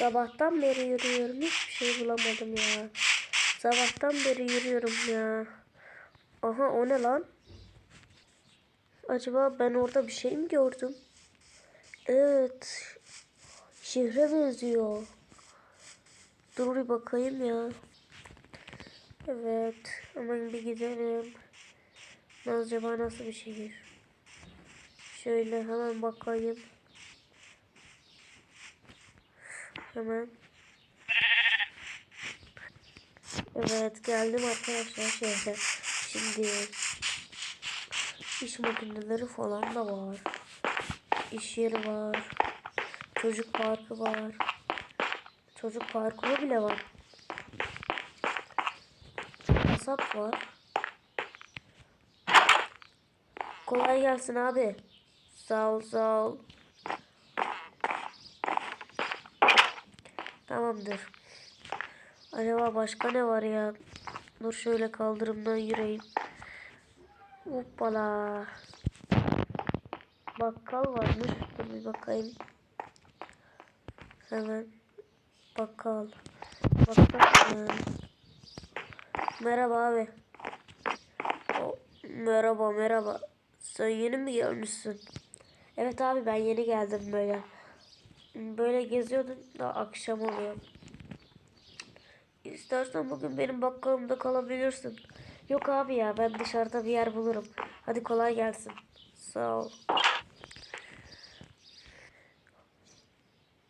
Sabahtan beri yürüyorum. Hiçbir şey bulamadım ya. Sabahtan beri yürüyorum ya. Aha o ne lan? Acaba ben orada bir şey mi gördüm? Evet. Şehre benziyor. Dur bir bakayım ya. Evet. Hemen bir gidelim. Acaba nasıl bir şehir? Şöyle hemen bakayım. Hemen. Evet geldim arkadaşlar şehre. Şimdi iş makineleri falan da var. İş yeri var. Çocuk parkı var. Çocuk parkuru bile var. Kasap var. Kolay gelsin abi. Sağ ol sağ ol. Tamamdır. Acaba başka ne var ya? Dur şöyle kaldırımdan yürüyeyim. Hoppala. Bakkal varmış. Dur bir bakayım. Hemen. Bakkal. Bakkal. Ha. Merhaba abi. O, merhaba merhaba. Sen yeni mi gelmişsin? Evet abi ben yeni geldim böyle. Böyle geziyordum da akşam oluyor. İstersen bugün benim bakkalımda kalabilirsin. Yok abi ya ben dışarıda bir yer bulurum. Hadi kolay gelsin. Sağ ol.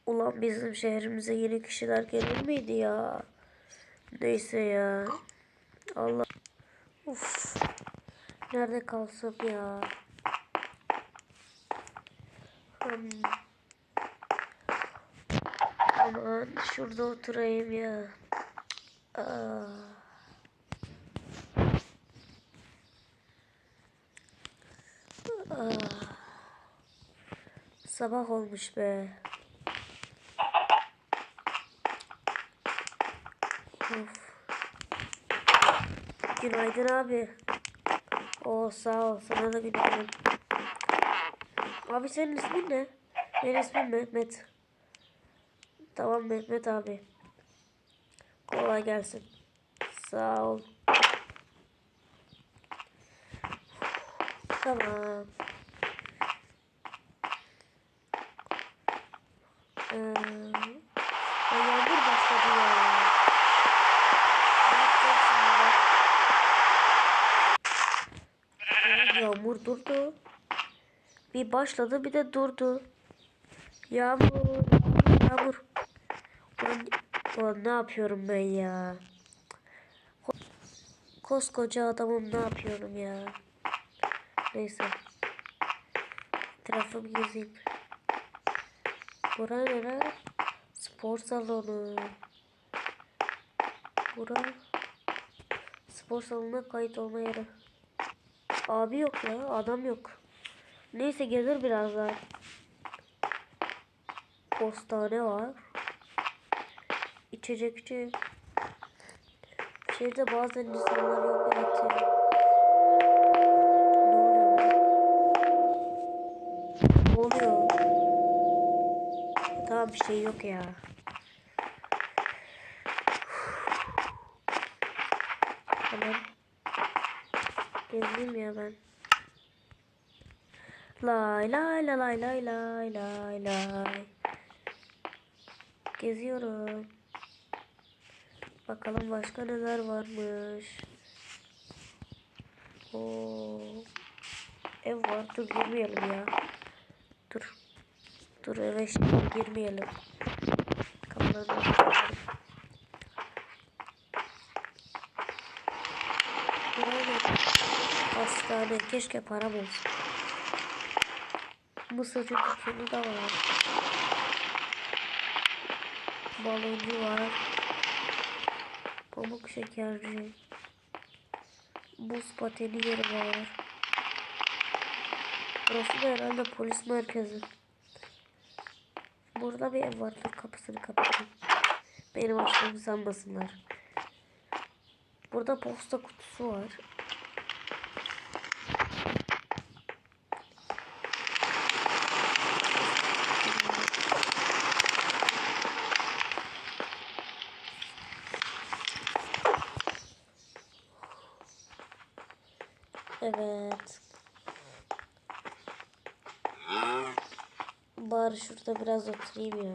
Ulan bizim şehrimize yeni kişiler gelir miydi ya? Neyse ya. Allah. Uf. Nerede kalsam ya? Hmm. Aman şurada oturayım ya. Aa. Aa. Sabah olmuş be. Of. Günaydın abi. Oo sağ ol. Sana da günaydın. Abi senin ismin ne? Benim ismim Mehmet. Tamam Mehmet abi. Kolay gelsin. Sağ ol. Tamam. Ee, yağmur başladı ya. Yağmur durdu. Bir başladı bir de durdu. Yağmur, yağmur, Ulan, ulan ne yapıyorum ben ya? Ko- Koskoca adamım ne yapıyorum ya? Neyse. Etrafımı gezeyim. Bura nere? Spor salonu. Bura. Spor salonuna kayıt olma yeri. Abi yok ya. Adam yok. Neyse gelir biraz daha. Postane var. İçecekçi. Şehirde bazen insanlar yok evet ya. Ne oluyor? Tamam bir şey yok ya. Tamam. Gezeyim ya ben. Lay lay lay lay lay lay lay. Geziyorum. Bakalım başka neler varmış. Oo. Ev var. Dur girmeyelim ya. Dur. Dur eve şimdi girmeyelim. Kapılarını? Hastane. Keşke param olsun. Mısırcı dükkanı da var. Baloncu var. Pamuk şekerci. Buz pateni yeri var. Burası da herhalde polis merkezi. Burada bir ev var. Dur kapısını kapatayım. Benim açtığımı sanmasınlar. Burada posta kutusu var. Evet. Bari şurada biraz oturayım ya.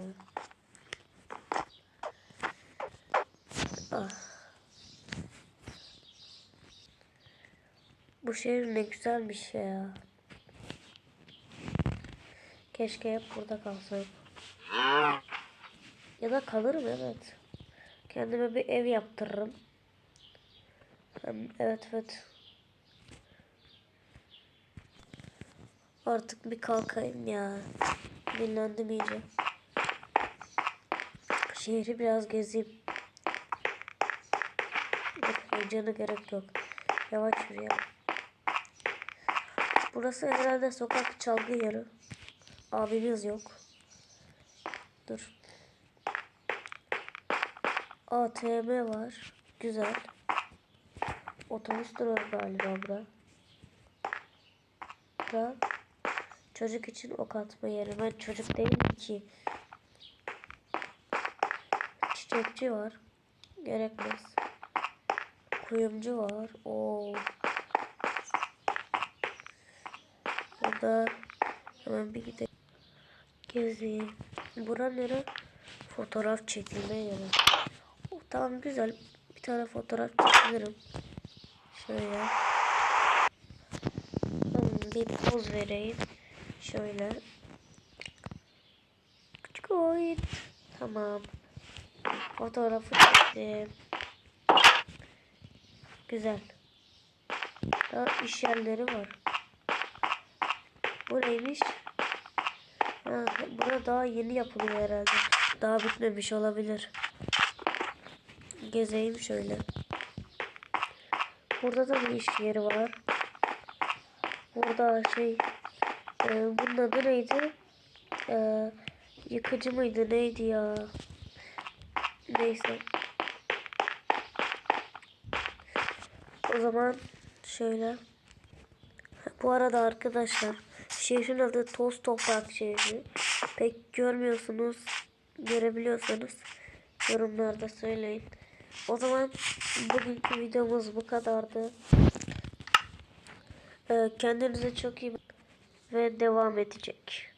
Ah. Bu şehir ne güzelmiş ya. Keşke hep burada kalsam. Ya da kalırım evet. Kendime bir ev yaptırırım. Evet evet. Artık bir kalkayım ya. Dinlendim iyice. Şehri biraz gezeyim. Yok heyecana gerek yok. Yavaş yürüyelim. Burası herhalde sokak çalgı yeri. Abimiz yok. Dur. ATM var. Güzel. Otobüs durağı galiba bura. Bura çocuk için ok atma yeri. Ben çocuk değilim ki. Çiçekçi var. Gerekmez. Kuyumcu var. Oo. Burada hemen bir gidelim. Gezeyim. Bura nere? Fotoğraf çekilme yeri. Oh, tamam güzel. Bir tane fotoğraf çekebilirim. Şöyle. Hmm, bir poz vereyim. Şöyle. Küçük oyun. Tamam. Fotoğrafı çektim. Güzel. Daha iş yerleri var. Bu neymiş? Ha, burada daha yeni yapılıyor herhalde. Daha bitmemiş olabilir. Gezeyim şöyle. Burada da bir iş yeri var. Burada şey e, bunun adı neydi? E, yıkıcı mıydı neydi ya? Neyse. O zaman şöyle. Bu arada arkadaşlar şehrin adı Toz Toprak şehri. Pek görmüyorsunuz. Görebiliyorsanız yorumlarda söyleyin. O zaman bugünkü videomuz bu kadardı. Ee, kendinize çok iyi ve devam edecek.